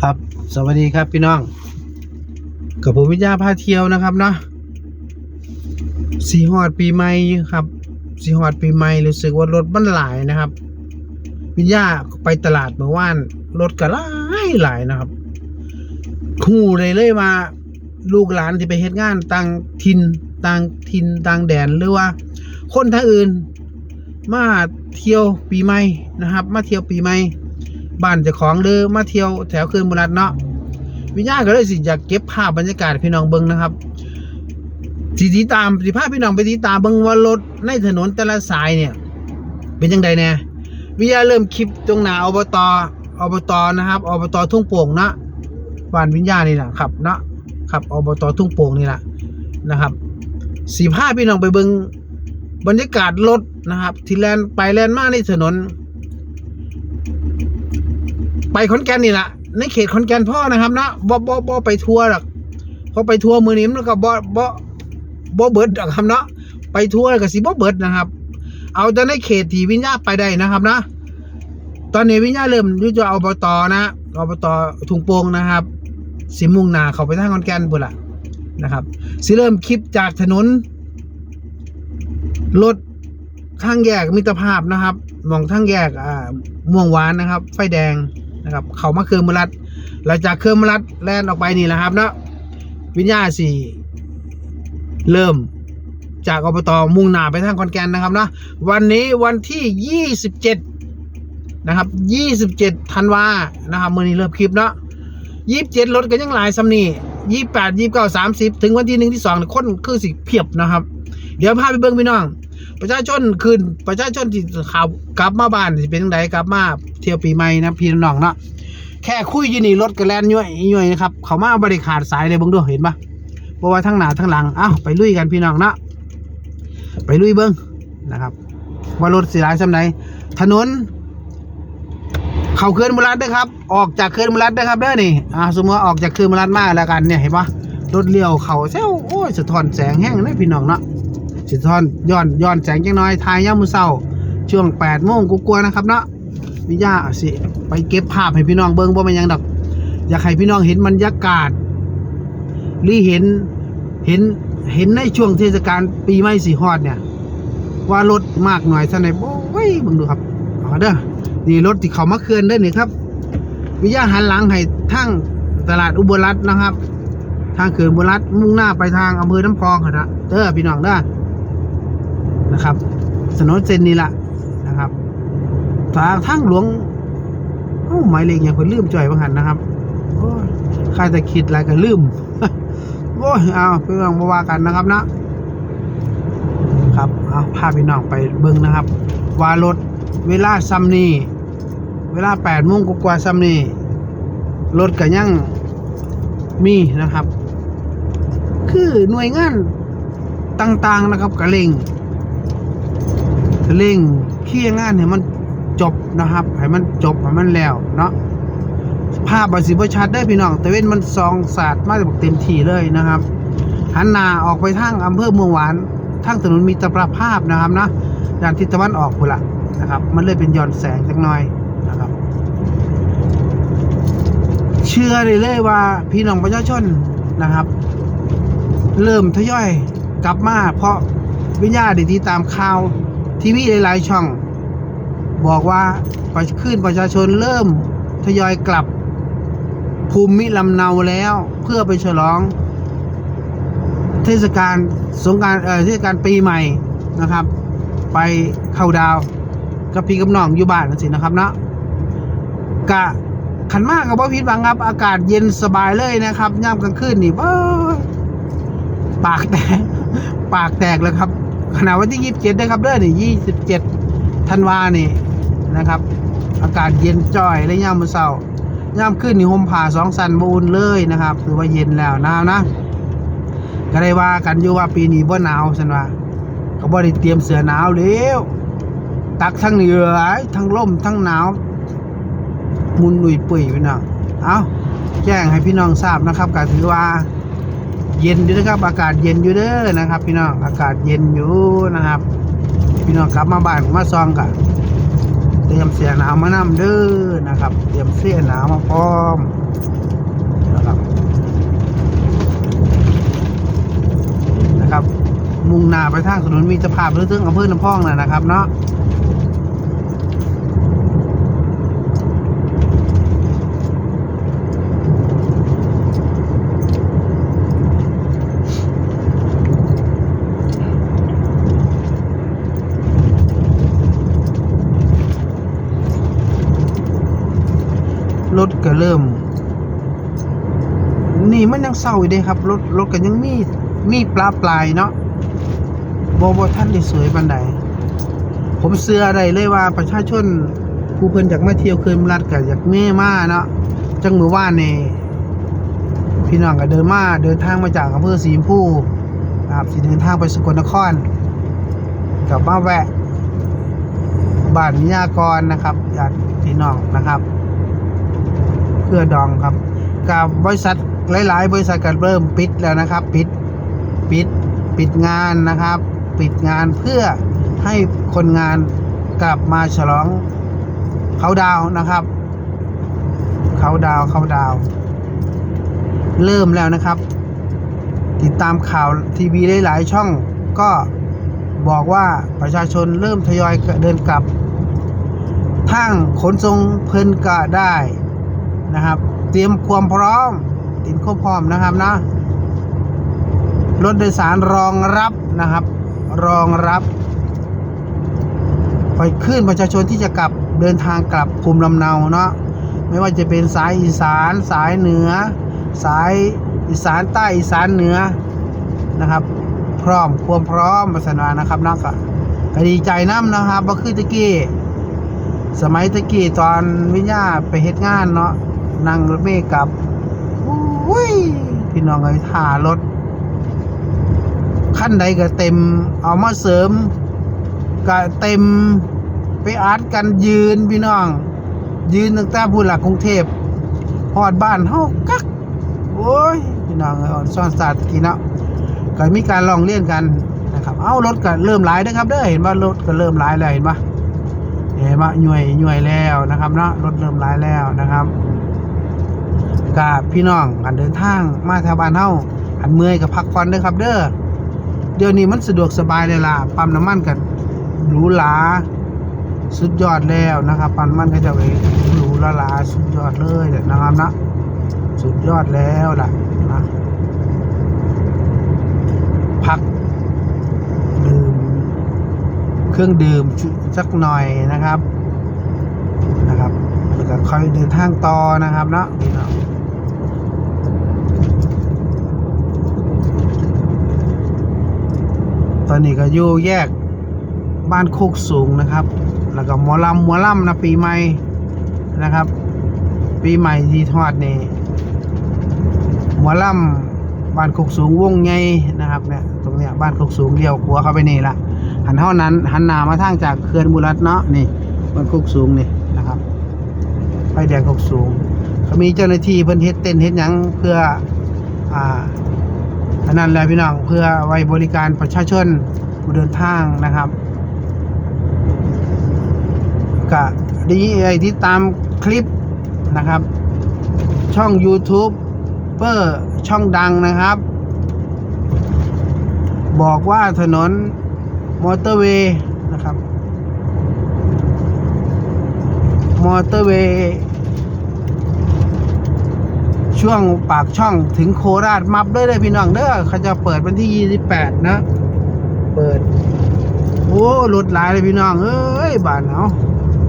ครับ สวัสดีครับพี่น้อง กับผมวิทยาพาเที่ยวนะครับเนาะสีหอดปีใหม่ครับสีหอดปีใหม่รู้สึกว่ารถมันหลายนะครับ วิทยาไปตลาดเมื่อวานรถก็หลายหลายนะครับคู่เลยเลยว่า ลูกหลานที่ไปเฮ็ดงานต่างถิ่นต่างถิ่นต่างแดนหรือว่า คนท่างอื่น มาเที่ยวปีใหม่นะครับ มาเที่ยวปีใหม่ บ้านเจ้าของเด้อมาเที่ยวแถวเคืนบุรัดเนาะวิญญาณก็เลยสิอยากเก็บภาพบรรยากาศพี่น้องเบิ่งนะครับสิติดตามสิพาพี่น้องไปติดตามเบิ่งว่ารถในถนนแต่ละสายเนี่ย เป็นจังใดแน่วิญญาเริ่มคลิปตรงหน้าอบตอบตนะครับอบตทุ่งโป่งนะบ้านวิญญาณนี่แหละครับเนาะครับอบตทุ่งโป่งนี่แหละนะครับสีพาพี่น้องไปเบิ่งบรรยากาศรถนะครับ ที่แลนไปแลนมาในถนน ไปขอนแก่นนี่แหละในเขตขอนแก่นพ่อนะครับนะบ่บ่บ่ไปทัวร์หรอกพอไปทัวร์มือนี้มันก็บ่บ่บ่เบิดหรอกครับเนาะไปทัวร์ก็สิบ่เบิดนะครับ เอาแต่ในเขตที่วิญญาไปได้นะครับนะ ตอนนี้วิญญาเริ่มที่จะเอาบตนะเอาบตถุงโป่งนะครับ สิมุ่งหนาเขาไปทางขอนแก่นพุ่นละนะครับ สิเริ่มคลิปจากถนนรถทางแยกมิตรภาพนะครับมองทางแยกอ่าม่วงหวานนะครับ ไฟแดง นะครับเขามาเคืองมรัดหลังจากเคืองมรัดแล่นออกไปนี่แหละครับเนาะวิญญาสี่เริ่มจากอบตมุ่งหน้าไปทางคอนแกนนะครับนะวันนี้วันที่ยี่สิบเจ็ดนะครับยี่สิบเจ็ดธันวานะครับมื่อนี้เริ่มคลิปเนาะยี่สิบเจ็ดรถกันยังหลายซ้ำนี่ยี่แปดยี่เก้าสามสิบถึงวันที่หนึ่งที่สองคนคือสิเพียบนะครับ เดี๋ยวพาไปเบิ้งพี่น้อง ประชาชนคืนประชาชนที่ขับกลับมาบ้านสิเป็นจังไดกลับมาเที่ยวปีใหม่นะพี่น้องเนาะแค่คุยอยู่นี่รถกระแลนย่อยย่อยนะครับเขามาบริขาดสายเลยเบิ่งดูเห็นปะเพราะว่าทั้งหน้าทั้งหลังอ้าวไปลุยกันพี่น้องเนาะไปลุยเบิ้งนะครับ ว่ารถสิหลายสำไหนถนน เขาเขื่อนมุรัดเด้ครับ ออกจากเขื่อนมุรัดเด้ครับเด้อนี่อ่าสมมติว่าออกจากเขื่อนมุรัดมาแล้วกันเนี่ยเห็นปะรถเลี้ยวเขาเซลโอ้ยสะท้อนแสงแห้งเลยพี่น้องเนาะ สิทอนย้อนย้อนแสงจังน้อยทายย่ามือเศร้าช่วงแปดโมงกูกลัวนะครับเนาะวิญญาสิไปเก็บภาพให้พี่น้องเบิ้งบ่เป็นยังดอก อยากให้พี่น้องเห็นบรรยากาศหรือเห็นเห็นเห็นในช่วงเทศกาลปีใหม่สีฮอดเนี่ย ว่ารถมากหน่อยท่าไหนโอ้ยเบิ่งดูครับเอาเด้อนี่รถที่เขามาเคลื่อนได้นี่ครับวิญญาหันหลังให้ทั้งตลาดอุบลรัตน์นะครับ ทางเขื่อนอุบลรัตน์มุ่งหน้าไปทางอำเภอน้ำพองครับเด้อพี่น้องเด้อ นะครับถนนเส้นนี้ละนะครับทางทางหลวงโอ้หมายเลขอย่างคนลืมจ่อยบางหันนะครับโอ้ยข้าจะคิดอะไรก็ลืมโอ้ยเอาเบิ่งบ่ว่ากันนะครับนะครับเอาพาพี่น้องไปเบิ่งนะครับ ว่ารถเวลาซัมนี่เวลาแปดโมงกว่าซัมนี่รถก็ยังมีนะครับ คือหน่วยงานต่างๆนะครับกระเลง เร่งเคลียร์งานให้มันจบนะครับให้มันจบให้มันแล้วเนาะภาพบสิบชัดได้พี่น้องแต่เว้นมันซองสาดมาแบบเต็มที่เลยนะครับหันนาออกไปทางอำเภอเมืองหวานทางถนนมีตปรภาพนะครับนะด้านทิศตะวันออกพุ่นละนะครับ มันเลยเป็นย้อนแสงจักหน่อยนะครับ เชื่อเลยเลยว่าพี่น้องประชาชนนะครับ เริ่มทยอยกลับมาเพราะวิญญาณด้ติดตามข่าว ทีวีหลายๆช่อง บอกว่าขึ้นประชาชนเริ่มทยอยกลับภูมิลำเนาแล้วเพื่อไปฉลอง เทศกาลสงการเอ่อเทศกาลปีใหม่นะครับ ไปเข้าดาวกับพี่กับน้องอยู่บ้านนั่นสินะครับเนาะกะขันมากกับว่าพิษบังครับ อากาศเย็นสบายเลยนะครับย่ำกลางคืนนี่ปากแตกปากแตกเลยครับ ขณะวันที่ยี่สิบเจ็ดนะครับเด้อนี่ยี่สิบเจ็ดธันวานี่นะครับ อากาศเย็นจ้อยและย่ามมือเศร้าย่ามขึ้นนี่ห่มผ้าสองสันบูนเลยนะครับถือว่าเย็นแล้วหนาวนะก็ได้ว่ากันอยู่ว่าปีนี้บ่หนาวสันว่าก็บ่ได้เตรียมเสื้อหนาวแล้วตักทั้งเหนือทั้งลมทั้งหนาวมุนหนุยปุ๋ยพี่น้องเอาแจ้งให้พี่น้องทราบนะครับก็ถือว่า เย็นอยู่นะครับ อากาศเย็นอยู่เด้อนะครับ พี่น้องอากาศเย็นอยู่นะครับ พี่น้องกลับมาบ้านมาซองกันเตรียมเสียหนาวมานำเด้อนะครับ เตรียมเสียหนาวมาพร้อมนะครับนะครับ มุ่งหน้าไปทางถนนมีสภาพเรื่องอำเภอลำพองน่ะนะครับ เนาะ เริ่ม นี่มันยังเศร้าอยู่เด้ครับ รถรถก็ยังมีมีปลาปลายเนาะบอบท่านได้สวยบันไดผมเสื้ออะไรเลยว่าประชาชนผู้เพิ่นจากมาเที่ยวเคืนรัดกับอยากเม่มาเนาะจังมือว่านนี่พี่น้องก็เดินมาเดินทางมาจากอำเภอศรีมพูนะครับสิเดินทางไปสกลนครกับมาแวะบ้านนิยากรนะครับญาติพี่น้องนะครับ เพื่อดองครับ กับบริษัทหลาย ๆ บริษัทก็เริ่มปิดแล้วนะครับ ปิดปิดปิดงานนะครับ ปิดงานเพื่อให้คนงานกลับมาฉลองเขาดาวนะครับ เขาดาวเขาดาว เริ่มแล้วนะครับ ติดตามข่าวทีวีหลายๆช่องก็บอกว่าประชาชนเริ่มทยอยเดินกลับทางขนส่งเพิ่นก็ได้ นะครับ เตรียมความพร้อมเตรียมความพร้อมนะครับนะรถโดยสารรองรับนะครับ รองรับไปขึ้นประชาชนที่จะกลับเดินทางกลับภูมิลำเนาเนาะไม่ว่าจะเป็นสายอีสานสายเหนือ สายอีสานใต้อีสานเหนือนะครับ พร้อมความพร้อมมาสนานะครับนักอะก็ดีใจน้ำนะครับว่าคือตะกี้สมัยตะกี้ตอนวิญญาไปเฮ็ดงานเนาะ นั่งรถเมล์กลับอุ้ยพี่น้องไอ้ท่ารถขั้นใดก็เต็ม เอามาเสริมก็เต็มไปอาร์ตกันยืนพี่น้อง ยืนตั้งแต่ผู้หลักกรุงเทพหอดบ้านเฮากักโอ้ยพี่น้องเอ้ยอ่อนซ่อนสัตว์กี่เนาะก็มีการลองเลี่ยนกันนะครับ เอารถก็เริ่มหลายนะครับเด้อเห็นว่ารถก็เริ่มหลายแล้วเห็นปะเห็นปะหน่วยหน่วยแล้วนะครับเนาะรถเริ่มหลายแล้วนะครับ กับพี่น้องกันเดินทางมาแถวบ้านเฮาอันเมื่อยกับพักผ่อนเด้อครับ เด้อเดี๋ยวนี้มันสะดวกสบายเลยล่ะปั๊มน้ำมันกันหรูหราสุดยอดแล้วนะครับปั๊มน้ำมันก็จะไปหรูหราสุดยอดเลยนะครับนะสุดยอดแล้วล่ะนะพักดื่มเครื่องดื่มสักหน่อยนะครับนะครับแล้วก็ค่อยเดินทางต่อนะครับเนาะพี่น้อง ตอนนี้ก็อยู่แยกบ้านโคกสูงนะครับ แล้วก็หมอลำหมอลำนะปีใหม่นะครับ ปีใหม่ที่ทอดนี่หมอลำบ้านโคกสูงวงไงนะครับเนี่ยตรงเนี้ยบ้านโคกสูงเลี้ยวขัวเข้าไปนี่ละหันเท่านั้นหันหนามาทางจากเขื่อนบุรัตเนาะนี่บ้านโคกสูงนี่นะครับไฟแดงโคกสูงก็มีเจ้าหน้าที่เพิ่นเฮ็ดเต้นเฮ็ดยังเพื่ออ่า อันนั้นแหละพี่น้องเพื่อไว้บริการประชาชนผู้เดินทางนะครับกะดีไอที่ตามคลิปนะครับ ช่อง YouTube เปอร์ช่องดังนะครับ บอกว่าถนนมอเตอร์เวย์นะครับ มอเตอร์เวย์ ช่วงปากช่องถึงโคราชมับด้วยเลยพี่น้องเด้อเขาจะเปิดวันที่ 28 นะ เปิด โอ้รถหลายเลยพี่น้อง เอ้ยบ้านเนาะ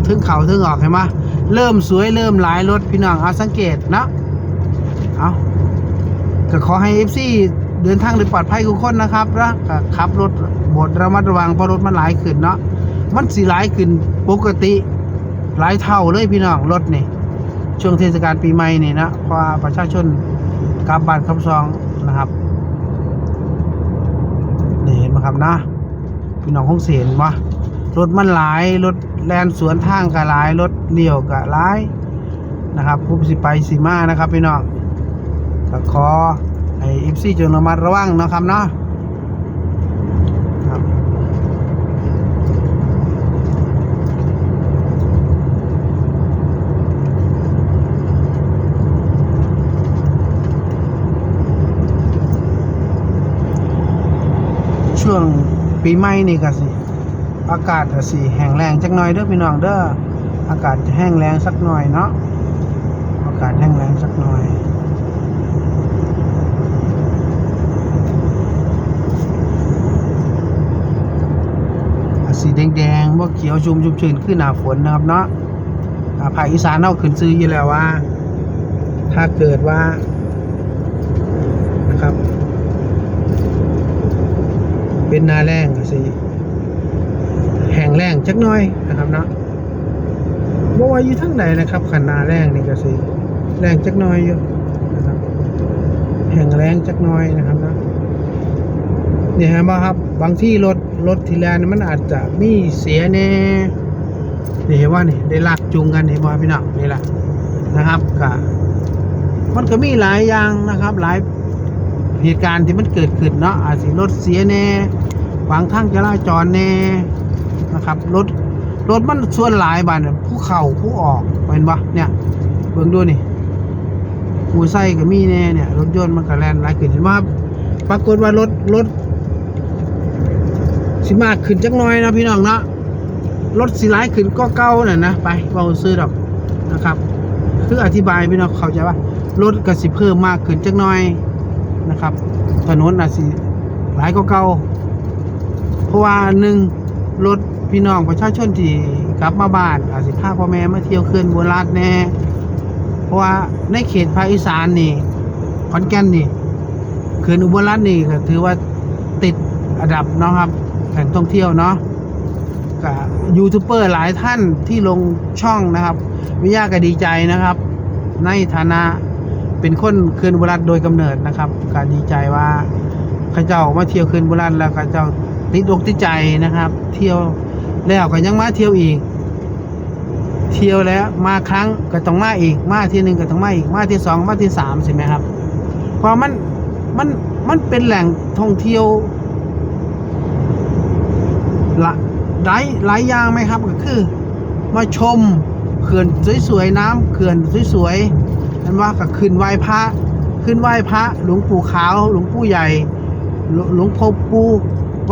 ถึงเขาถึงออกเห็นไหมเริ่มสวยเริ่มหลายรถพี่น้องเอาสังเกตนะเอาก็ขอให้ FC เดินทางโดยปลอดภัยทุกคนนะครับนะขับรถบดระมัดระวังเพราะรถมันหลายขึ้นเนาะมันสิหลายขึ้นปกติหลายเท่าเลยพี่น้องรถนี่ ช่วงเทศกาลปีใหม่นี่นะเพราะประชาชนกลับบ้านคำซองนะครับนี่เห็นไหมครับนะพี่น้องคงเสียนวะรถมันหลายรถแลนสวนทางก็หลายรถเลี้ยวก็หลายนะครับผู้สิไปสิมานะครับพี่น้องก็ขอไอ้อิฟซี่จงระมัดระวังนะครับเนาะ ช่วงปีใหม่นี่ก็สิ อากาศก็สิแห้งแรงจักหน่อยเด้อพี่น้องเด้ออากาศจะแห้งแรงสักหน่อยเนาะอากาศแห้งแรงสักหน่อยสีแดงๆบ่เขียวชุ่มชุ่มชื้นคือหนาฝนนะครับเนาะภาคอีสานเราขึ้นซื้ออยู่แล้วว่า ถ้าเกิดว่านะครับ เป็นนาแรงก็สิแห้งแรงจักน่อยนะครับเนาะบ่ว่าอยู่ทั้งใดนะครับขันนาแรงนี่ก็สิแรงจักน่อยอยู่นะครับแห้งแรงจักน่อยนะครับเนาะเนี่เห็นไหมครับบางที่รถรถที่แลนมันอาจจะมีเสียแน่นี่เห็นว่านี่ได้ลากจูงกันเห็นไหมพี่น้องนี่แหละนะครับก็มันก็มีหลายอย่างนะครับ หลาย เหตุการณ์ที่มันเกิดขึ้นเนาะอาจสิรถเสียแน่บางทางจราจรแน่นะครับรถรถมันส่วนหลายบานผู้เข่าผู้ออกเห็นปะเนี่ยเบิ่งดูนี่มูไส้ก็มีแน่เนี่ยรถยนต์มันก็แลนหลายขึ้นเห็นปะครับปรากฏว่ารถรถสิมากขึ้นจักน่อยนะพี่น้องเนาะรถสิร้ายขึ้นก็เก่าน่ะนะไปเบาซื้อดอกนะครับ คืออธิบายพี่น้องเข้าใจว่ารถก็สิเพิ่มมากขึ้นจักน่อย นะครับ ถนนอาจสิหลายก็เก่าเพราะว่าหนึ่งรถพี่น้องประชาชนที่กลับมาบ้านอาจสิพาพ่อแม่มาเที่ยวเขื่อนบัวลาดแน่ เพราะว่าในเขตภาคอีสานนี่ขอนแก่นนี่เขื่อนอุบลรัตน์นี่ก็ถือว่าติดอันดับเนาะครับแหล่งท่องเที่ยวเนาะกับยูทูบเบอร์หลายท่านที่ลงช่องนะครับวิยาก็ดีใจนะครับ ในฐานะ เป็นคนเขื่อนอุรัตน์โดยกำเนิดนะครับก็ดีใจว่าข้าเจ้ามาเที่ยวเขื่อนอุรัตน์แล้วข้าเจ้าติดอกติดใจนะครับ เที่ยวแล้วก็ยังมาเที่ยวอีก เที่ยวแล้วมาครั้งก็ต้องมาอีก มาที่หนึ่งก็ต้องมาอีกมาที่สองมาที่สามใช่ไหมครับเพราะมันมันมันเป็นแหล่งท่องเที่ยวหละหลายหลายอย่างไหมครับก็คือ มาชมเขื่อนสวยๆน้ำเขื่อนสวยๆันว่าก็ขึ้นไหว้พระ ขึ้นไหว้พระ หลวงปู่ขาว หลวงปู่ใหญ่ หลวงพ่อปู่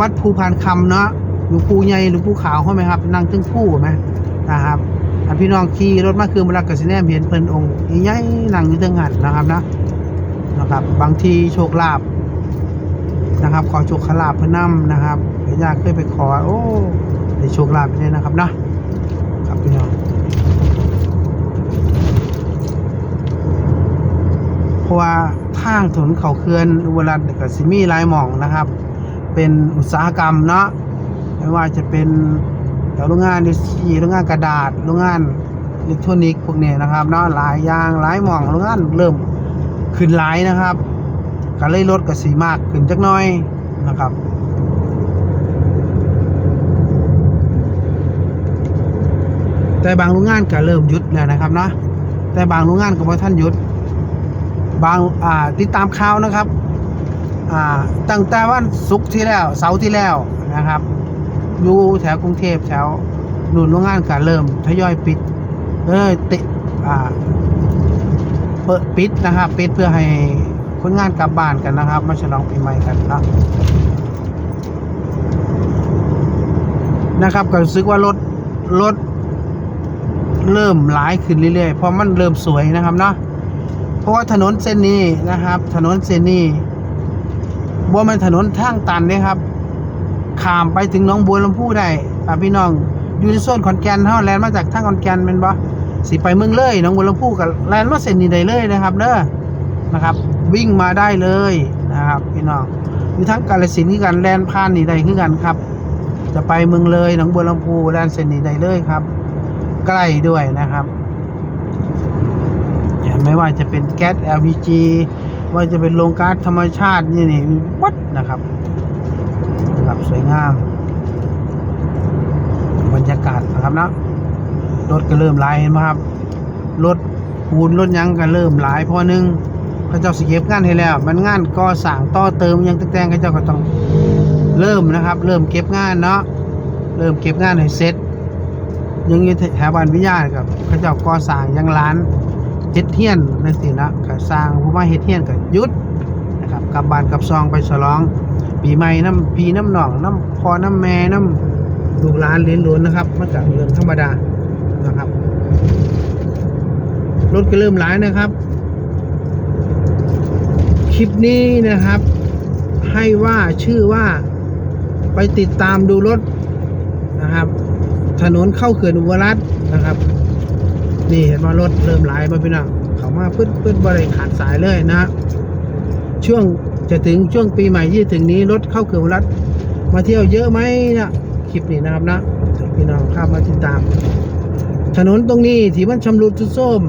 วัดภูพานคำเนาะหลวงปู่ใหญ่หลวงปู่ขาวเขาไหมครับนั่งตึ้งผู้ไหมนะครับพี่น้องขี่รถมาคือเวลากสิแนมเห็นเพิ่นองค์ใหญ่ๆนั่งอยู่เตึงหันนะครับนะนะครับ บางทีโชคลาภนะครับ ขอโชคลาภเพื่อนำนะครับเดี๋ยวยากเคยไปขอโอ้ได้โชคลาภไปเลยนะครับนะครับพี่น้องเพ ราะว่าทางถนนเขาเขื่อนอุบลรัตน์กับซิมีลายหม่องนะครับ เป็นอุตสาหกรรมเนาะไม่ว่าจะเป็นแถวโรงงานดิสนีโรงงานกระดาษโรงงานอิเล็กทรอนิกส์พวกนี้นะครับเนาะหลายอย่างหลายหม่องโรงงานเริ่มขึ้นหลายนะครับก็เลยลดกับสีมากขึ้นจักน้อยนะครับแต่บางโรงงานก็เริ่มหยุดแล้วนะครับเนาะแต่บางโรงงานก็บ่ท่านหยุด บางอ่าติดตามข่าวนะครับอ่าตั้งแต่วันศุกร์ที่แล้วเสาร์ที่แล้วนะครับอยู่แถวกรุงเทพแถวนู่นโรงงานก็เริ่มทยอยปิดเออติอ่าเปิดปิดนะครับปิดเพื่อให้คนงานกลับบ้านกันนะครับ มาฉลองปีใหม่กันนะนะครับก็รู้สึกว่ารถรถเริ่มหลายขึ้นเรื่อยๆ เพราะมันเริ่มสวยนะครับเนาะ ราะว่าถนนเส้นนี้นะครับ ถนนเส้นนี้บัวมันถนนทางตันเนี่ยครับข้ามไปถึงน้องบัวลำพูได้อะพี่น้องอยู่ในโซนขอนแก่นเท่าแลนมาจากทางขอนแก่นเป็นบ่สิไปเมืองเลยน้องบัวลำพูกับแลนมาเซนนี่ได้เลยนะครับเด้อนะครับ วิ่งมาได้เลยนะครับพี่น้องอยู่ทั้งกาลสินธุ์คือกันแลนผ่านนี่ได้คือกันครับ จะไปเมืองเลยหนองบัวลำพูแลนด์เซนนี่ได้เลยครับ ใกล้ด้วยนะครับ ไม่ว่าจะเป็นแก๊ส LPG ว่าจะเป็นโรงก๊าซธรรมชาตินี่นี่วัดนะครับครับสวยงาม บรรยากาศนะครับนะรถก็เริ่มลายเห็นไหมครับรถปูนรถยังก็เริ่มหลายเพอหนึ่งเขาเจ้าสิเก็บงานให้แล้ว มันงานก่อสร้างต่อเติมยังแต่งๆเขาเจ้าก็ต้องเริ่มนะครับ เริ่มเก็บงานเนาะเริ่มเก็บงานให้เสร็จยังอยี่แถวบ้านวิทยากับเขาเจ้าก่อสร้างยังร้าน ฮ็ดเทียนนั่นสินะก็สร้างผู้มาเฮ็ดเทียนก็ยุดนะครับกลับบ้านกลับซองไปฉลอง ปีใหม่น้ำพีน้ำหนองน้ำพอน้ำแม่น้ำลูกหลานเลี้ยงหลวนนะครับมันก็เรื่องธรรมดานะครับรถก็เริ่มหลายนะครับ คลิปนี้นะครับ ให้ว่าชื่อว่าไปติดตามดูรถนะครับ ถนนเข้าเขื่อนอุบลรัตน์นะครับ นี่เห็นว่ารถเริ่มหลมาพี่น้องเขามาพืดพืดบริขาดสายเลยนะ ช่วงจะถึงช่วงปีใหม่ที่ถึงนี้รถเข้าเขื่อนอุบรัตน์มาเที่ยวเยอะไหมนะคลิปนี้นะครับนะพี่น้องข้ามมาติดตาม ถนนตรงนี้ที่มันชำรุดทุดโทรม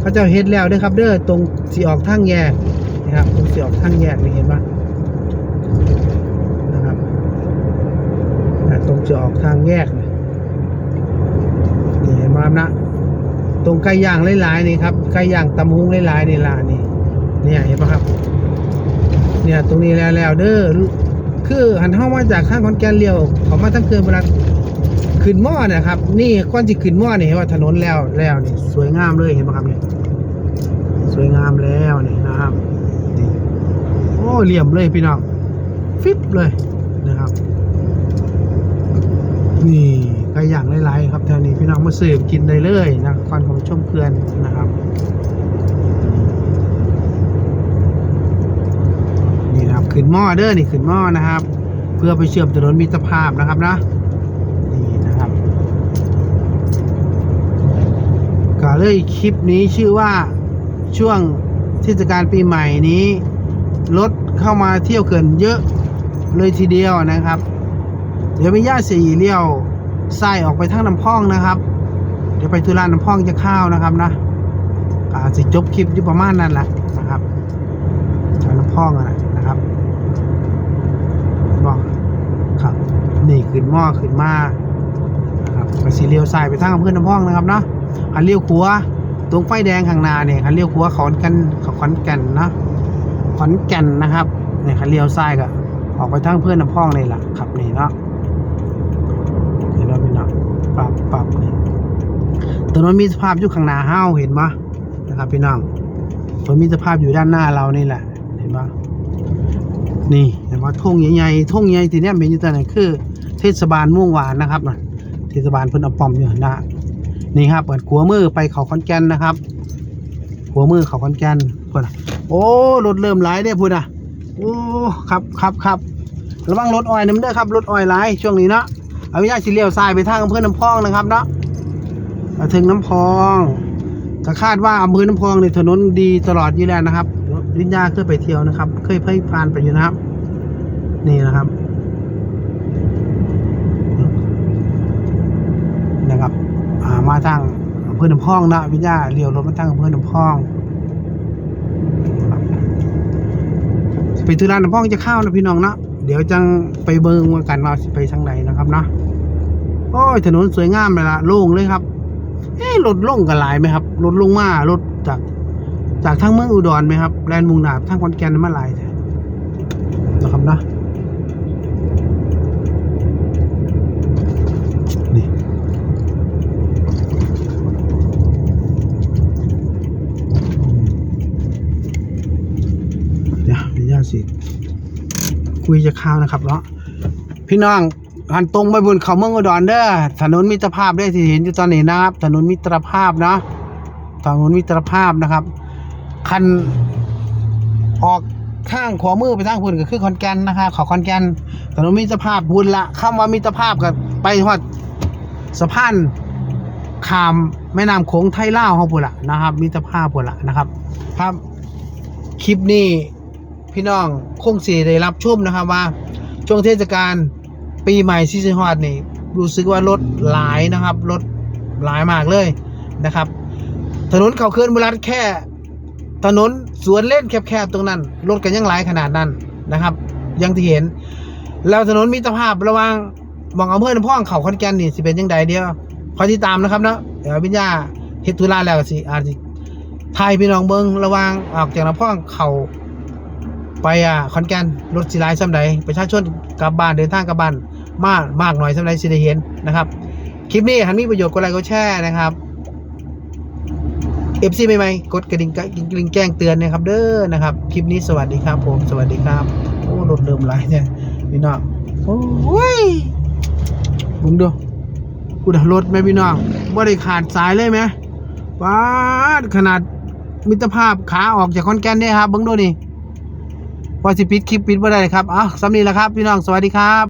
เขาเจะเฮ็ดแล้วเด้อครับ เด้อตรงสีออกทางแยกนะครับตรงสีออกทางแยกนี่เห็นปะนะครับตรงจะออกทางแยกนี่เห็นไหมนะ ตรงไก่ย่างหลายๆนี่ครับไก่ย่างตำหุงหลายๆนี่ล่ะนี่เนี่ยเห็นปะครับ เนี่ยตรงนี้แล้วแล้วเด้อคือหันเข้ามาจากข้างคอนแกนเลี้ยวเขามาทั้งเกินเวลาขึ้นหม้อนะครับ นี่ก้อนจิขึ้นหม้อนี่เห็นว่าถนนแล้วแล้วนี่สวยงามเลยเห็นปะครับเนี่ยสวยงามแล้วนี่นะครับนี่โอ้เหลี่ยมเลยพี่น้องฟิปเลยนะครับ นี่ ก็อย่างหลายๆครับแถวนี้พี่น้องมาสืบกินได้เลยนะคอนของชมเพื่อนนะครับนี่นะครับขึ้นหม้อเด้อนี่ขึ้นหม้อนะครับ เพื่อไปเชื่อมถนนมิตรภาพนะครับนะนี่นะครับก็เลยคลิปนี้ชื่อว่าช่วงเทศกาลปีใหม่นี้รถเข้ามาเที่ยวเขื่อนเยอะเลยทีเดียวนะครับ เดี๋ยวมีญาติสี่เลี้ยว ไส้ออกไปทางน้ำพองนะครับ เดี๋ยวไปทุรานน้ำพองจะเข้าวนะครับนะอาจจะจบคลิปอยู่ประมาณนั้นแหละนะครับทางน้ำพองอะนะครับบอกครับนี่ขึ้นหม้อขึ้นมาครับไปสีเลี้ยวซ้ไปทางอำเภอน้ำพองนะครับเนาะคันเลี้ยวขัวตรงไฟแดงข้างหน้าเนี่ยคันเลี้ยวขัวขอนกันขอนแก่นนะขอนแก่นนะครับเนี่ยคันเลี้ยวซ้ายก็ออกไปทางเพื่อนน้ำพองเลยล่ะครับนี่เนาะ เห็นว่าพี่น้อง ปรับปรับนี่ถนนมีสภาพอยู่ข้างหน้าห้าวเห็นปะนะครับพี่น้องถนนมีสภาพอยู่ด้านหน้าเรานี่แหละ เห็นปะนี่เห็นว่าทุ่งใหญ่ๆทุ่งใหญ่ที่นี้เป็นยู่ตรงไหนคือ เทศบาลม่วงหวานนะครับนะเทศบาลเพิ่นเอาปอมอยู่นะนี่ครับเปิดขัวมือไปเขาคอนแกนนะครับขัวมือเขาคอนแกนพุ่นน่ะโอ้รถเริ่มไหลายเด้พุ่นอะโอ้ครับครับครับระวังรถอ้อยน้ำเด้อครับรถอ้อยไหลช่วงนี้เนาะ อาวิญญาณสิเลี้ยวซ้ายไปทางอำเภอน้ำพองนะครับเนาะมาถึงน้ำพองก็คาดว่าอำเภอน้ำพองในถนนดีตลอดอยู่แล้วนะครับวิญญาณเคยไปเที่ยวนะครับ เคยไปผ่านไปอยู่นะครับ นี่นะครับนะครับามาทางอำเภอน้ำพองนะวิญญาณเลี้ยวรถมาทางอำเภอน้ำพองไปทุรานน้ำพองจะเข้านะพี่น้องเนาะ เดี๋ยวจังไปเบิ่งว่ากันว่าสิไปทางไหนนะครับเนาะโอ้ยถนนสวยงามเลยละโล่งเลยครับเอ๊รถลงกันหลายไหมครับรถลงมารถจากจากทางเมืองอุดรไหมครับแลนด์มุงนาบทางขอนแก่นมาหลายแท้นะครับนะนี่เดี๋ยวขออนุญาตสิ คุยจะข้าวนะครับเนาะพี่น้องหันตรงไปบนเขาเมืองอุดรเด้อถนนมิตรภาพได้ที่เห็นอยู่ตอนนี้นะครับ ถนนมิตรภาพเนาะถนนมิตรภาพนะครับ คันออกข้างขวามือไปทางพุ่นก็คือคอนแกนนะครับเขาคอนแกนถนนมิตรภาพพุ่นละคำว่ามิตรภาพกับไปฮอดสะพานขามแม่น้ำโขงไทยล่าวเขาพุ่นละนะครับ มิตรภาพพุ่นละนะครับ ครับคลิปนี้ พี่น้องคงสีได้รับชมนะครับว่า ช่วงเทศกาลปีใหม่ซีซันฮอดนี่รู้สึกว่ารถหลายนะครับรถหลายมากเลยนะครับ ถนนเขาเคลื่อนบุรัดแค่ ถนนสวนเล่นแคบๆตรงนั้นรถกันยังหลายขนาดนั้นนะครับยังที่เห็น แล้วถนนมิตรภาพระว่างบองอำเภอน้ำพ่องเขาคอนแก่นนี่สิเป็นยังไงเดียวคอยติดตามนะครับเนาะเดี๋ยววิญญาเฮ็ดธุระแล้วสิอาจจะทยพี่น้องเบิงระว่างออกจากน้ำพ่องเขา ไปอะขอนแก่นรถสีลายซ้ำใดประชาชนกลับบ้านเดินทางกลับบ้านมากมากหน่อยซ้ำใดสิได้เห็นนะครับ คลิปนี้หันมีประโยชน์กดไลค์กดแชร์นะครับเอฟซีใหม่ๆกดกระดิ่งกระดิ่งแจ้งเตือนนะครับ เด้อนะครับ คลิปนี้สวัสดีครับผมสวัสดีครับ โอ้รถเริ่มไหลเนี่ยพี่น้องโอ้ยมึงดูอุดรถไหมพี่น้องว่ได้ขาดสายเลยไหมว้าขนาดมิตรภาพขาออกจากคอนแกนเนี่ยครับบังดูนี่ พอสิปิดคลิปปิดบ่ได้ครับอ้าวสำนีแล้วครับ พี่น้องสวัสดีครับ